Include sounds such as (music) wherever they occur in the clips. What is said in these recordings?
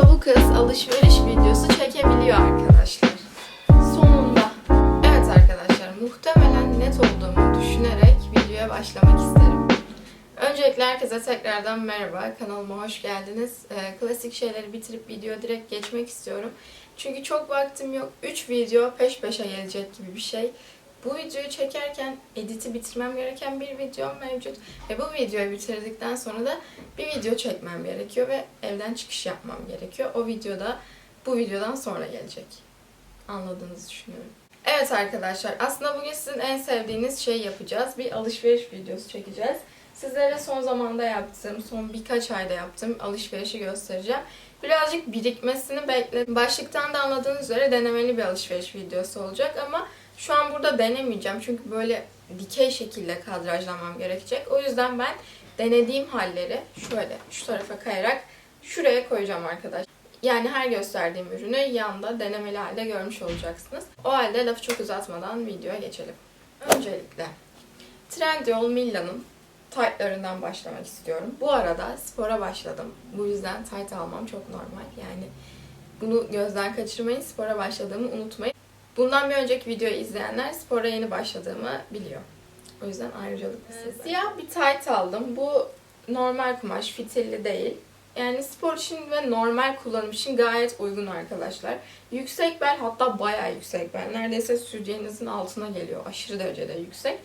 Sonunda bu kız alışveriş videosu çekebiliyor arkadaşlar. Sonunda. Evet arkadaşlar muhtemelen net olduğumu düşünerek videoya başlamak isterim. Öncelikle herkese tekrardan merhaba. Kanalıma hoş geldiniz. Ee, klasik şeyleri bitirip video direkt geçmek istiyorum. Çünkü çok vaktim yok. 3 video peş peşe gelecek gibi bir şey. Bu videoyu çekerken editi bitirmem gereken bir videom mevcut. Ve bu videoyu bitirdikten sonra da bir video çekmem gerekiyor ve evden çıkış yapmam gerekiyor. O videoda bu videodan sonra gelecek. Anladığınızı düşünüyorum. Evet arkadaşlar aslında bugün sizin en sevdiğiniz şeyi yapacağız. Bir alışveriş videosu çekeceğiz. Sizlere son zamanda yaptığım, son birkaç ayda yaptığım alışverişi göstereceğim. Birazcık birikmesini bekledim. Başlıktan da anladığınız üzere denemeli bir alışveriş videosu olacak ama şu an burada denemeyeceğim çünkü böyle dikey şekilde kadrajlamam gerekecek. O yüzden ben denediğim halleri şöyle şu tarafa kayarak şuraya koyacağım arkadaşlar. Yani her gösterdiğim ürünü yanda denemeli halde görmüş olacaksınız. O halde lafı çok uzatmadan videoya geçelim. Öncelikle Trendyol Milla'nın taytlarından başlamak istiyorum. Bu arada spora başladım. Bu yüzden tayt almam çok normal. Yani bunu gözden kaçırmayın. Spora başladığımı unutmayın. Bundan bir önceki videoyu izleyenler spora yeni başladığımı biliyor. O yüzden ayrıcalıklı sizden. Siyah bir tayt aldım. Bu normal kumaş, fitilli değil. Yani spor için ve normal kullanım için gayet uygun arkadaşlar. Yüksek bel hatta bayağı yüksek bel. Neredeyse sütyeninizin altına geliyor. Aşırı derecede yüksek.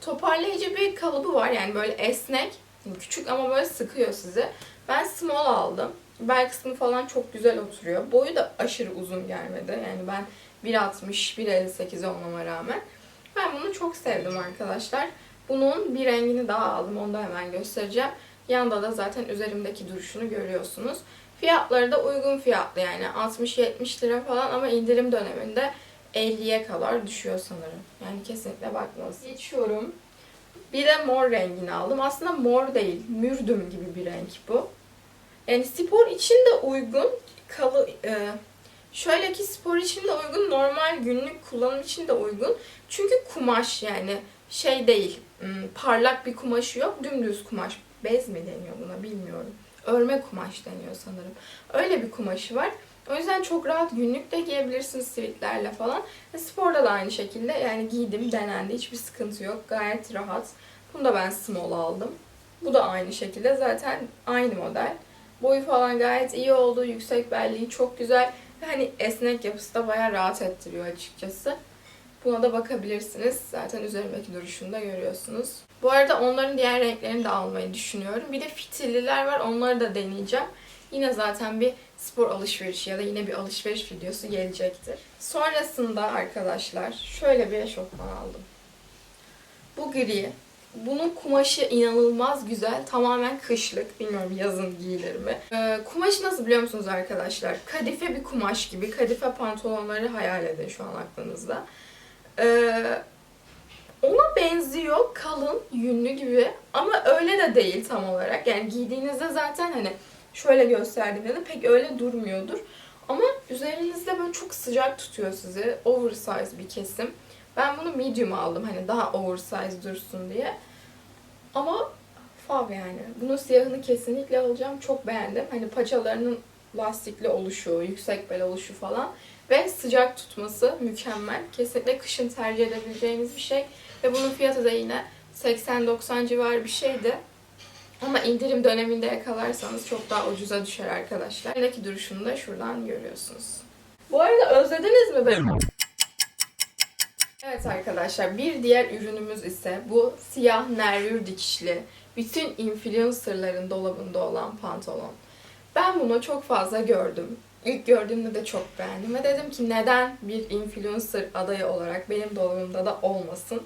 Toparlayıcı bir kalıbı var yani böyle esnek. Küçük ama böyle sıkıyor sizi. Ben small aldım. Bel kısmı falan çok güzel oturuyor. Boyu da aşırı uzun gelmedi. Yani ben 1.60, 1.58 olmama rağmen. Ben bunu çok sevdim arkadaşlar. Bunun bir rengini daha aldım. Onu da hemen göstereceğim. Yanda da zaten üzerimdeki duruşunu görüyorsunuz. Fiyatları da uygun fiyatlı yani 60-70 lira falan ama indirim döneminde 50'ye kadar düşüyor sanırım. Yani kesinlikle bakmalısınız. Geçiyorum. Bir de mor rengini aldım. Aslında mor değil, mürdüm gibi bir renk bu. Yani spor için de uygun. Kalı, e, şöyle ki spor için de uygun, normal günlük kullanım için de uygun. Çünkü kumaş yani şey değil, hmm, parlak bir kumaşı yok, dümdüz kumaş. Bez mi deniyor buna bilmiyorum. Örme kumaş deniyor sanırım. Öyle bir kumaşı var. O yüzden çok rahat günlük de giyebilirsiniz sivitlerle falan. Ve sporda da aynı şekilde yani giydim, denendi. Hiçbir sıkıntı yok. Gayet rahat. Bunu da ben small aldım. Bu da aynı şekilde. Zaten aynı model. Boyu falan gayet iyi oldu. Yüksek belliği çok güzel. Hani esnek yapısı da bayağı rahat ettiriyor açıkçası. Buna da bakabilirsiniz. Zaten üzerimdeki duruşunu da görüyorsunuz. Bu arada onların diğer renklerini de almayı düşünüyorum. Bir de fitilliler var. Onları da deneyeceğim. Yine zaten bir spor alışverişi ya da yine bir alışveriş videosu gelecektir. Sonrasında arkadaşlar şöyle bir eşofman aldım. Bu gri. Bunun kumaşı inanılmaz güzel. Tamamen kışlık. Bilmiyorum yazın giyilir mi. Ee, kumaşı nasıl biliyor musunuz arkadaşlar? Kadife bir kumaş gibi. Kadife pantolonları hayal edin şu an aklınızda. Ee, ona benziyor. Kalın, yünlü gibi. Ama öyle de değil tam olarak. Yani giydiğinizde zaten hani şöyle gösterdiğimde de pek öyle durmuyordur. Ama üzerinizde böyle çok sıcak tutuyor sizi. Oversize bir kesim. Ben bunu medium aldım hani daha oversize dursun diye. Ama fav yani. Bunun siyahını kesinlikle alacağım. Çok beğendim. Hani paçalarının lastikli oluşu, yüksek bel oluşu falan ve sıcak tutması mükemmel. Kesinlikle kışın tercih edebileceğiniz bir şey. Ve bunun fiyatı da yine 80-90 civarı bir şeydi. Ama indirim döneminde yakalarsanız çok daha ucuza düşer arkadaşlar. Buradaki duruşunu da şuradan görüyorsunuz. Bu arada özlediniz mi beni? Evet arkadaşlar bir diğer ürünümüz ise bu siyah nervür dikişli bütün influencerların dolabında olan pantolon. Ben bunu çok fazla gördüm. İlk gördüğümde de çok beğendim ve dedim ki neden bir influencer adayı olarak benim dolabımda da olmasın.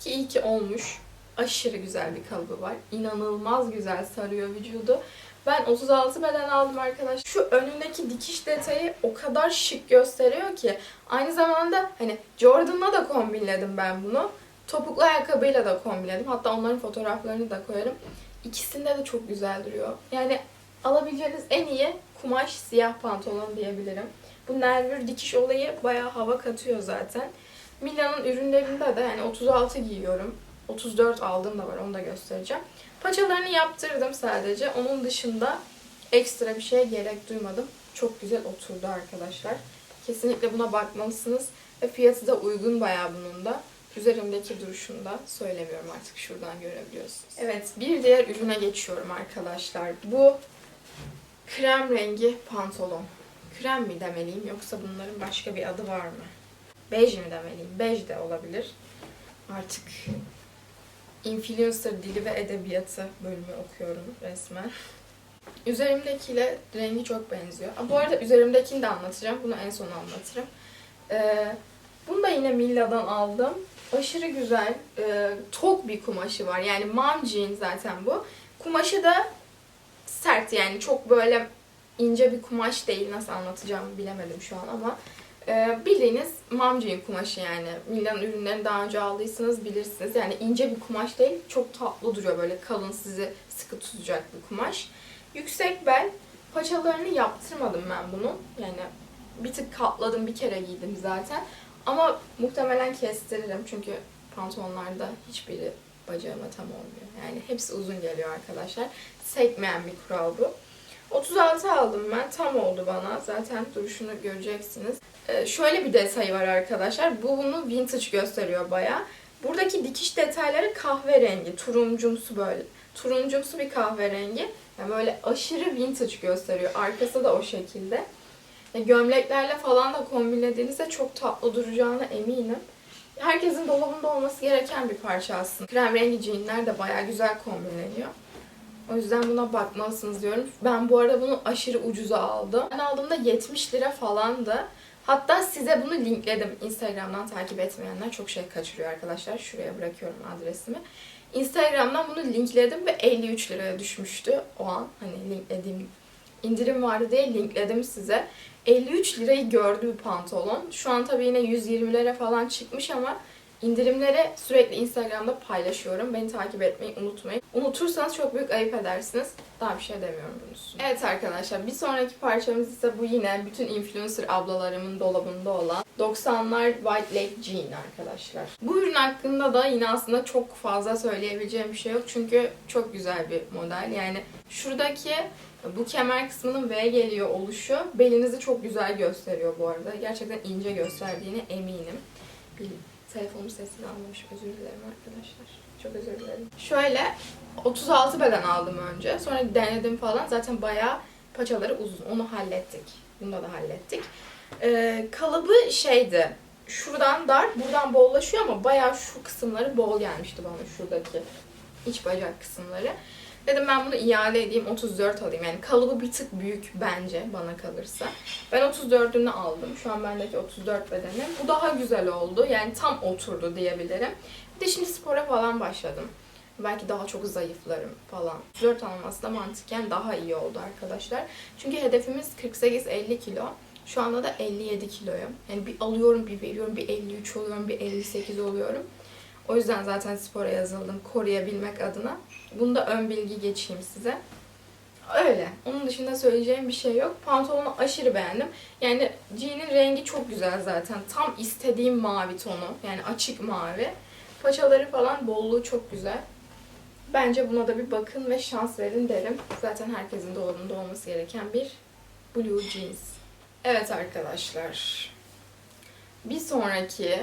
Ki iyi ki olmuş. Aşırı güzel bir kalıbı var. İnanılmaz güzel sarıyor vücudu. Ben 36 beden aldım arkadaş. Şu önündeki dikiş detayı o kadar şık gösteriyor ki. Aynı zamanda hani Jordan'la da kombinledim ben bunu. Topuklu ayakkabıyla da kombinledim. Hatta onların fotoğraflarını da koyarım. İkisinde de çok güzel duruyor. Yani alabileceğiniz en iyi kumaş siyah pantolon diyebilirim. Bu nervür dikiş olayı bayağı hava katıyor zaten. Mila'nın ürünlerinde de yani 36 giyiyorum. 34 aldığım da var onu da göstereceğim. Paçalarını yaptırdım sadece. Onun dışında ekstra bir şeye gerek duymadım. çok güzel oturdu arkadaşlar. Kesinlikle buna bakmalısınız. Ve fiyatı da uygun bayağı bunun da. Üzerimdeki duruşunu da söylemiyorum artık şuradan görebiliyorsunuz. Evet bir diğer ürüne geçiyorum arkadaşlar. Bu krem rengi pantolon. Krem mi demeliyim yoksa bunların başka bir adı var mı? Bej mi demeliyim? Bej de olabilir. Artık influencer dili ve edebiyatı bölümü okuyorum resmen. Üzerimdekiyle rengi çok benziyor. Bu arada üzerimdekini de anlatacağım. Bunu en son anlatırım. Ee, bunu da yine Milla'dan aldım. Aşırı güzel. Ee, tok bir kumaşı var. Yani mom jean zaten bu. Kumaşı da sert yani çok böyle ince bir kumaş değil. Nasıl anlatacağımı bilemedim şu an ama e, bildiğiniz jean kumaşı yani. Milla'nın ürünlerini daha önce aldıysanız bilirsiniz. Yani ince bir kumaş değil. Çok tatlı duruyor böyle kalın sizi sıkı tutacak bir kumaş. Yüksek bel. Paçalarını yaptırmadım ben bunu. Yani bir tık katladım bir kere giydim zaten. Ama muhtemelen kestiririm çünkü pantolonlarda hiçbiri bacağıma tam olmuyor. Yani hepsi uzun geliyor arkadaşlar. Sekmeyen bir kural bu. 36 aldım ben. Tam oldu bana. Zaten duruşunu göreceksiniz. Ee, şöyle bir detayı var arkadaşlar. Bu bunu vintage gösteriyor baya. Buradaki dikiş detayları kahverengi. Turuncumsu böyle. Turuncumsu bir kahverengi. Yani böyle aşırı vintage gösteriyor. Arkası da o şekilde. Ya gömleklerle falan da kombinlediğinizde çok tatlı duracağına eminim. Herkesin dolabında olması gereken bir parça aslında. Krem rengi jeanler de baya güzel kombinleniyor. O yüzden buna bakmalısınız diyorum. Ben bu arada bunu aşırı ucuza aldım. Ben aldığımda 70 lira falandı. Hatta size bunu linkledim. Instagram'dan takip etmeyenler çok şey kaçırıyor arkadaşlar. Şuraya bırakıyorum adresimi. Instagram'dan bunu linkledim ve 53 liraya düşmüştü o an. Hani linklediğim indirim vardı diye linkledim size. 53 lirayı gördü bu pantolon. Şu an tabii yine 120'lere falan çıkmış ama indirimleri sürekli Instagram'da paylaşıyorum. Beni takip etmeyi unutmayın. Unutursanız çok büyük ayıp edersiniz. Daha bir şey demiyorum bunun üstüne. Evet arkadaşlar bir sonraki parçamız ise bu yine bütün influencer ablalarımın dolabında olan 90'lar White Lake Jean arkadaşlar. Bu ürün hakkında da yine aslında çok fazla söyleyebileceğim bir şey yok. Çünkü çok güzel bir model. Yani şuradaki bu kemer kısmının V geliyor oluşu belinizi çok güzel gösteriyor bu arada. Gerçekten ince gösterdiğine eminim. Telefonun sesini almamış. Özür dilerim arkadaşlar. Çok özür dilerim. Şöyle 36 beden aldım önce. Sonra denedim falan. Zaten bayağı paçaları uzun. Onu hallettik. Bunda da hallettik. Ee, kalıbı şeydi. Şuradan dar, buradan bollaşıyor ama bayağı şu kısımları bol gelmişti bana şuradaki iç bacak kısımları. Dedim ben bunu iade edeyim 34 alayım. Yani kalıbı bir tık büyük bence bana kalırsa. Ben 34'ünü aldım. Şu an bendeki 34 bedeni. Bu daha güzel oldu. Yani tam oturdu diyebilirim. Bir de şimdi spora falan başladım. Belki daha çok zayıflarım falan. 34 alması da mantıken daha iyi oldu arkadaşlar. Çünkü hedefimiz 48-50 kilo. Şu anda da 57 kiloyum. Yani bir alıyorum, bir veriyorum, bir 53 oluyorum, bir 58 oluyorum. O yüzden zaten spora yazıldım koruyabilmek adına. Bunda ön bilgi geçeyim size. Öyle. Onun dışında söyleyeceğim bir şey yok. Pantolonu aşırı beğendim. Yani jean'in rengi çok güzel zaten. Tam istediğim mavi tonu. Yani açık mavi. Paçaları falan bolluğu çok güzel. Bence buna da bir bakın ve şans verin derim. Zaten herkesin dolabında olması gereken bir blue jeans. Evet arkadaşlar. Bir sonraki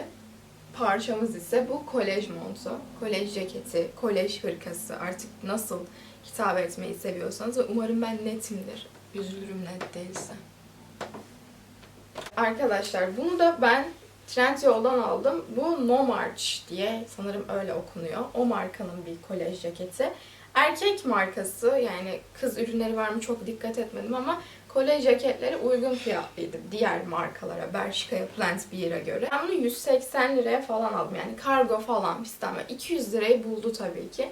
parçamız ise bu kolej montu, kolej ceketi, kolej hırkası artık nasıl hitap etmeyi seviyorsanız ve umarım ben netimdir. Üzülürüm net değilse. Arkadaşlar bunu da ben Trendyol'dan aldım. Bu No March diye sanırım öyle okunuyor. O markanın bir kolej ceketi. Erkek markası yani kız ürünleri var mı çok dikkat etmedim ama kolej ceketleri uygun fiyatlıydı diğer markalara, Bershka'ya, Plant Beer'e göre. Ben bunu 180 liraya falan aldım yani kargo falan fistan. 200 lirayı buldu tabii ki.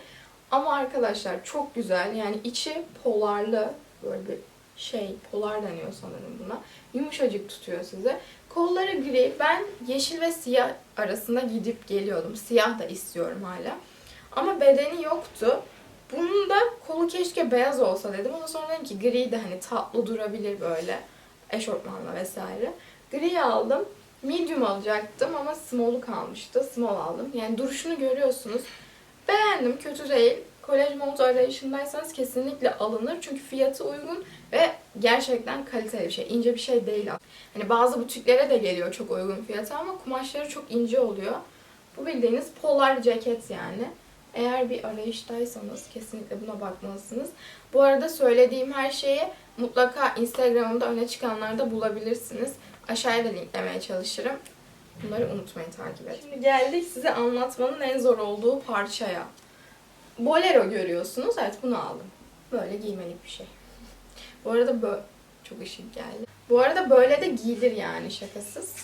Ama arkadaşlar çok güzel yani içi polarlı böyle bir şey polar deniyor sanırım buna. Yumuşacık tutuyor sizi. Kolları gri. Ben yeşil ve siyah arasında gidip geliyordum. Siyah da istiyorum hala. Ama bedeni yoktu. Bunun da kolu keşke beyaz olsa dedim. Ondan sonra dedim ki gri de hani tatlı durabilir böyle. Eşortmanla vesaire. Gri aldım. Medium alacaktım ama small'u kalmıştı. Small aldım. Yani duruşunu görüyorsunuz. Beğendim. Kötü değil. kolej montu arayışındaysanız kesinlikle alınır. Çünkü fiyatı uygun ve gerçekten kaliteli bir şey. İnce bir şey değil. Hani bazı butiklere de geliyor çok uygun fiyata ama kumaşları çok ince oluyor. Bu bildiğiniz polar ceket yani. Eğer bir arayıştaysanız kesinlikle buna bakmalısınız. Bu arada söylediğim her şeyi mutlaka Instagram'ımda öne çıkanlarda bulabilirsiniz. Aşağıya da linklemeye çalışırım. Bunları unutmayın takip edin. Şimdi geldik size anlatmanın en zor olduğu parçaya. Bolero görüyorsunuz. Evet bunu aldım. Böyle giymelik bir şey. Bu arada böyle... Çok ışık geldi. Bu arada böyle de giyilir yani şakasız.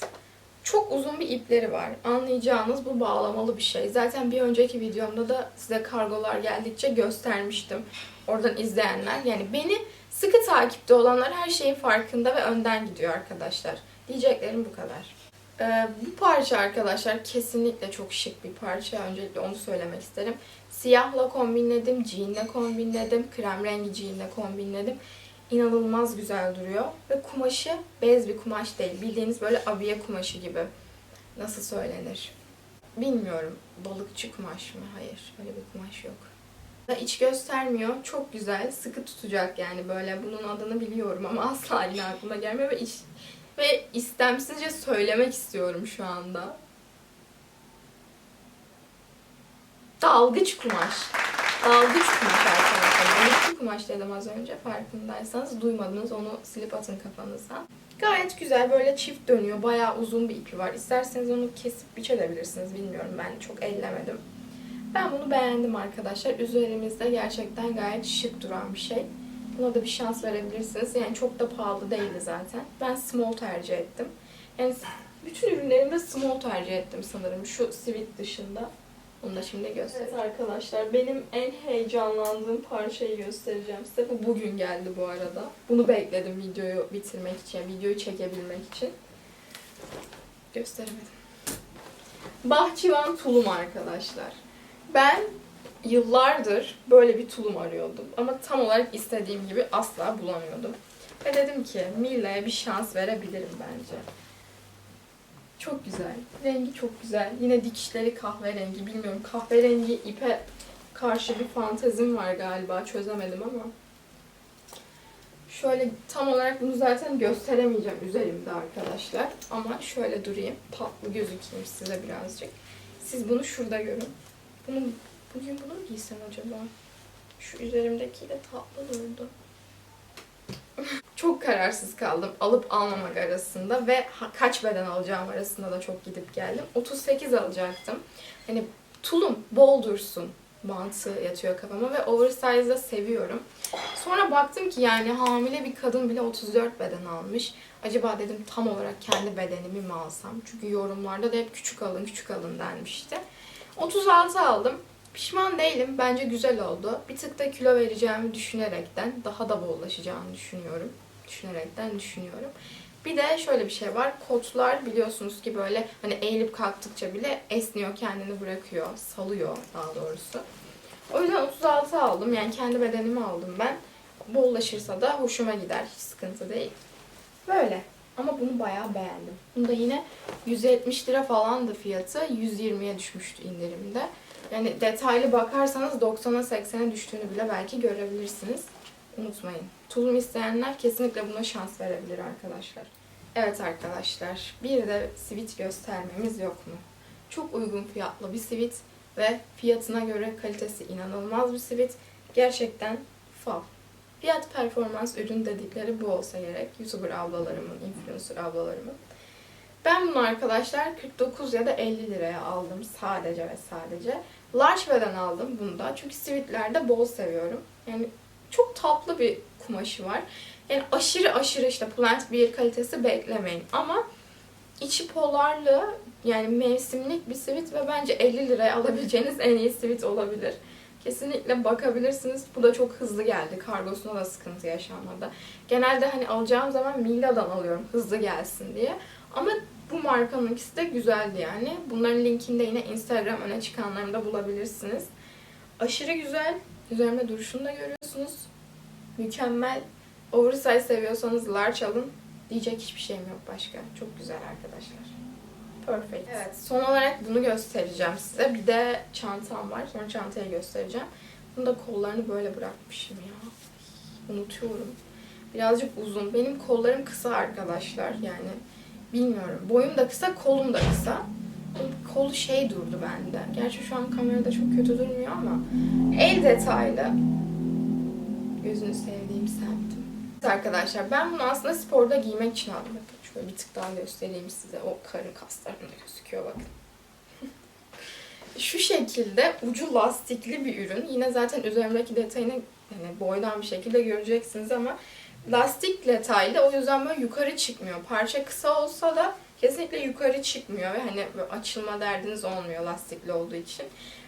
Çok uzun bir ipleri var. Anlayacağınız bu bağlamalı bir şey. Zaten bir önceki videomda da size kargolar geldikçe göstermiştim. Oradan izleyenler. Yani beni sıkı takipte olanlar her şeyin farkında ve önden gidiyor arkadaşlar. Diyeceklerim bu kadar. Ee, bu parça arkadaşlar kesinlikle çok şık bir parça. Öncelikle onu söylemek isterim. Siyahla kombinledim, jeanle kombinledim, krem rengi jeanle kombinledim. İnanılmaz güzel duruyor. Ve kumaşı bez bir kumaş değil. Bildiğiniz böyle abiye kumaşı gibi. Nasıl söylenir? Bilmiyorum. Balıkçı kumaş mı? Hayır. Öyle bir kumaş yok. İç göstermiyor. Çok güzel. Sıkı tutacak yani böyle. Bunun adını biliyorum ama (laughs) asla yine aklıma gelmiyor ve iç ve istemsizce söylemek istiyorum şu anda. Dalgıç kumaş. Dalgıç kumaş arkadaşlar. Dedim az önce farkındaysanız. Duymadınız onu silip atın kafanıza. Gayet güzel böyle çift dönüyor. Bayağı uzun bir ipi var. İsterseniz onu kesip biçebilirsiniz. Bilmiyorum ben çok ellemedim. Ben bunu beğendim arkadaşlar. Üzerimizde gerçekten gayet şık duran bir şey. Buna da bir şans verebilirsiniz. Yani çok da pahalı değildi zaten. Ben small tercih ettim. Yani bütün ürünlerimde small tercih ettim sanırım. Şu sivit dışında. Onu da şimdi göstereyim. Evet arkadaşlar benim en heyecanlandığım parçayı göstereceğim size. Bu bugün geldi bu arada. Bunu bekledim videoyu bitirmek için, videoyu çekebilmek için. Gösteremedim. Bahçıvan tulum arkadaşlar. Ben yıllardır böyle bir tulum arıyordum. Ama tam olarak istediğim gibi asla bulamıyordum. Ve dedim ki Milla'ya bir şans verebilirim bence. Çok güzel. Rengi çok güzel. Yine dikişleri kahverengi. Bilmiyorum kahverengi ipe karşı bir fantezim var galiba. Çözemedim ama. Şöyle tam olarak bunu zaten gösteremeyeceğim üzerimde arkadaşlar. Ama şöyle durayım. Tatlı gözükeyim size birazcık. Siz bunu şurada görün. Bunu Bugün bunu mu giysem acaba? Şu üzerimdeki de tatlı durdu. Çok kararsız kaldım alıp almamak arasında ve kaç beden alacağım arasında da çok gidip geldim. 38 alacaktım. Hani tulum bol dursun mantığı yatıyor kafama ve oversize'da seviyorum. Sonra baktım ki yani hamile bir kadın bile 34 beden almış. Acaba dedim tam olarak kendi bedenimi mi alsam? Çünkü yorumlarda da hep küçük alın küçük alın denmişti. 36 aldım. Pişman değilim. Bence güzel oldu. Bir tık da kilo vereceğimi düşünerekten daha da bollaşacağını düşünüyorum. Düşünerekten düşünüyorum. Bir de şöyle bir şey var. Kotlar biliyorsunuz ki böyle hani eğilip kalktıkça bile esniyor, kendini bırakıyor, salıyor daha doğrusu. O yüzden 36 aldım. Yani kendi bedenimi aldım ben. Bollaşırsa da hoşuma gider. Hiç sıkıntı değil. Böyle. Ama bunu bayağı beğendim. Bunda yine 170 lira falandı fiyatı. 120'ye düşmüştü indirimde. Yani detaylı bakarsanız 90'a 80'e düştüğünü bile belki görebilirsiniz. Unutmayın. Tulum isteyenler kesinlikle buna şans verebilir arkadaşlar. Evet arkadaşlar, bir de sivit göstermemiz yok mu? Çok uygun fiyatlı bir sivit ve fiyatına göre kalitesi inanılmaz bir sivit. Gerçekten fav. Fiyat performans ürün dedikleri bu olsa gerek. YouTuber ablalarımın, influencer ablalarımın. Ben bunu arkadaşlar 49 ya da 50 liraya aldım sadece ve sadece. Large beden aldım bunu da. Çünkü sivitlerde bol seviyorum. Yani çok tatlı bir kumaşı var. Yani aşırı aşırı işte plant bir kalitesi beklemeyin. Ama içi polarlı yani mevsimlik bir sivit ve bence 50 liraya alabileceğiniz en iyi sivit olabilir. Kesinlikle bakabilirsiniz. Bu da çok hızlı geldi. Kargosuna da sıkıntı yaşanmadı. Genelde hani alacağım zaman Milla'dan alıyorum hızlı gelsin diye. Ama bu markanın ikisi de güzeldi yani. Bunların linkini de yine Instagram öne çıkanlarımda bulabilirsiniz. Aşırı güzel. Üzerimde duruşunu da görüyorsunuz. Mükemmel. Oversize seviyorsanız large alın. Diyecek hiçbir şeyim yok başka. Çok güzel arkadaşlar. Perfect. Evet, son olarak bunu göstereceğim size. Bir de çantam var. Sonra çantayı göstereceğim. Bunu da kollarını böyle bırakmışım ya. Unutuyorum. Birazcık uzun. Benim kollarım kısa arkadaşlar. Yani bilmiyorum. Boyum da kısa, kolum da kısa. Kolu şey durdu bende. Gerçi şu an kamerada çok kötü durmuyor ama el detaylı. Gözünü sevdiğim semtim. Arkadaşlar ben bunu aslında sporda giymek için aldım. Bakın şöyle bir tık daha göstereyim size. O karın kaslarında gözüküyor bakın. Şu şekilde ucu lastikli bir ürün. Yine zaten üzerimdeki detayını yani boydan bir şekilde göreceksiniz ama lastik detaylı o yüzden böyle yukarı çıkmıyor. Parça kısa olsa da kesinlikle yukarı çıkmıyor ve hani açılma derdiniz olmuyor lastikli olduğu için.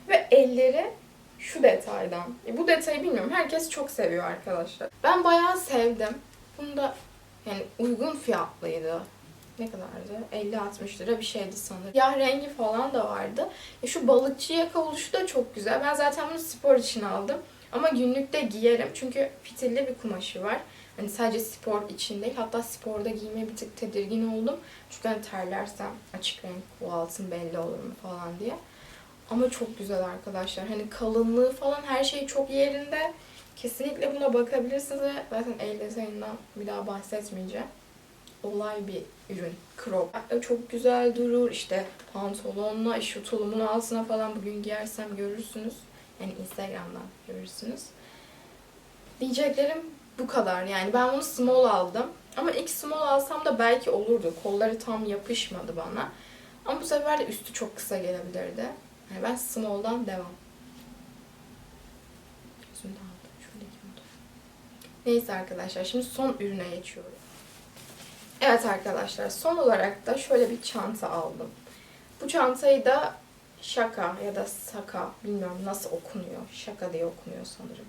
Ve elleri şu detaydan. E, bu detayı bilmiyorum. Herkes çok seviyor arkadaşlar. Ben bayağı sevdim. Bunu da yani uygun fiyatlıydı. Ne kadardı? 50-60 lira bir şeydi sanırım. Yağ rengi falan da vardı. E, şu balıkçı yaka oluşu da çok güzel. Ben zaten bunu spor için aldım. Ama günlükte giyerim. Çünkü fitilli bir kumaşı var. Hani sadece spor için değil. Hatta sporda giymeye bir tık tedirgin oldum. Çünkü hani terlersem açık renk bu altın belli olur mu falan diye. Ama çok güzel arkadaşlar. Hani kalınlığı falan her şey çok yerinde. Kesinlikle buna bakabilirsiniz zaten el bir daha bahsetmeyeceğim. Olay bir ürün. Crop. Çok güzel durur. İşte pantolonla, şu tulumun altına falan bugün giyersem görürsünüz. Yani Instagram'dan görürsünüz. Diyeceklerim bu kadar. Yani ben bunu small aldım. Ama ilk small alsam da belki olurdu. Kolları tam yapışmadı bana. Ama bu sefer de üstü çok kısa gelebilirdi. Yani ben small'dan devam. Neyse arkadaşlar şimdi son ürüne geçiyorum. Evet arkadaşlar son olarak da şöyle bir çanta aldım. Bu çantayı da Şaka ya da Saka bilmiyorum nasıl okunuyor. Şaka diye okunuyor sanırım.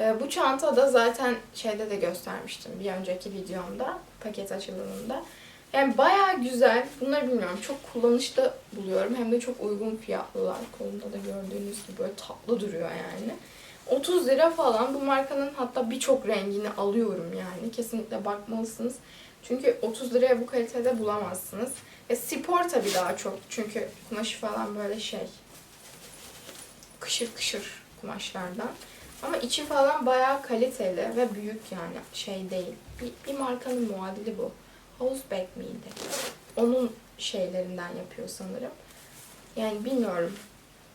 Ee, bu çanta da zaten şeyde de göstermiştim bir önceki videomda paket açılımında. Yani bayağı güzel. Bunları bilmiyorum. Çok kullanışlı buluyorum. Hem de çok uygun fiyatlılar. Kolunda da gördüğünüz gibi böyle tatlı duruyor yani. 30 lira falan. Bu markanın hatta birçok rengini alıyorum yani. Kesinlikle bakmalısınız. Çünkü 30 liraya bu kalitede bulamazsınız. E, spor tabii daha çok. Çünkü kumaşı falan böyle şey. Kışır kışır kumaşlardan. Ama içi falan bayağı kaliteli ve büyük yani şey değil. Bir, bir markanın muadili bu. Houseback miydi? Onun şeylerinden yapıyor sanırım. Yani bilmiyorum.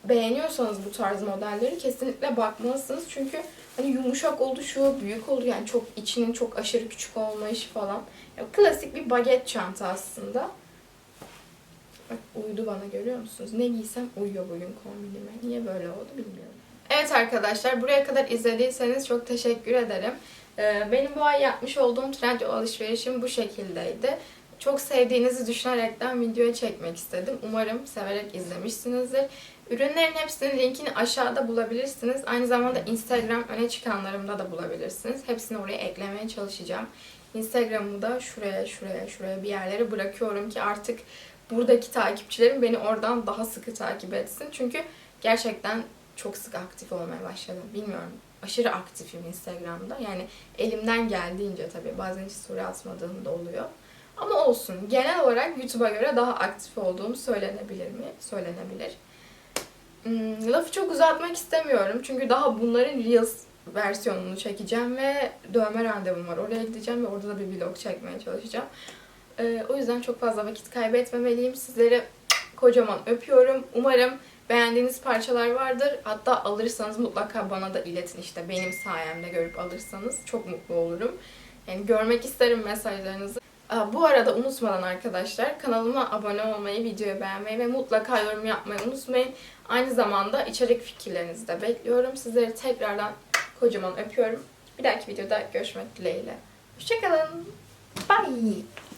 Beğeniyorsanız bu tarz modelleri kesinlikle bakmalısınız. Çünkü hani yumuşak oluşu, büyük oldu yani çok içinin çok aşırı küçük olmayışı falan. Ya, klasik bir baget çanta aslında. Bak uydu bana görüyor musunuz? Ne giysem uyuyor bugün kombinime. Niye böyle oldu bilmiyorum. Evet arkadaşlar buraya kadar izlediyseniz çok teşekkür ederim. Ee, Benim bu ay yapmış olduğum trend alışverişim bu şekildeydi. Çok sevdiğinizi düşünerekten videoyu çekmek istedim. Umarım severek izlemişsinizdir. Ürünlerin hepsinin linkini aşağıda bulabilirsiniz. Aynı zamanda Instagram öne çıkanlarımda da bulabilirsiniz. Hepsini oraya eklemeye çalışacağım. Instagram'ı da şuraya, şuraya, şuraya bir yerlere bırakıyorum ki artık buradaki takipçilerim beni oradan daha sıkı takip etsin. Çünkü gerçekten çok sık aktif olmaya başladım. Bilmiyorum. Aşırı aktifim Instagram'da. Yani elimden geldiğince tabii. Bazen hiç story atmadığım da oluyor. Ama olsun. Genel olarak YouTube'a göre daha aktif olduğum söylenebilir mi? Söylenebilir. Hmm, lafı çok uzatmak istemiyorum. Çünkü daha bunların Reels versiyonunu çekeceğim ve dövme randevum var. Oraya gideceğim ve orada da bir vlog çekmeye çalışacağım. Ee, o yüzden çok fazla vakit kaybetmemeliyim. Sizleri kocaman öpüyorum. Umarım beğendiğiniz parçalar vardır. Hatta alırsanız mutlaka bana da iletin işte benim sayemde görüp alırsanız çok mutlu olurum. Yani görmek isterim mesajlarınızı. Bu arada unutmadan arkadaşlar kanalıma abone olmayı, videoyu beğenmeyi ve mutlaka yorum yapmayı unutmayın. Aynı zamanda içerik fikirlerinizi de bekliyorum. Sizleri tekrardan kocaman öpüyorum. Bir dahaki videoda görüşmek dileğiyle. Hoşçakalın. Bye.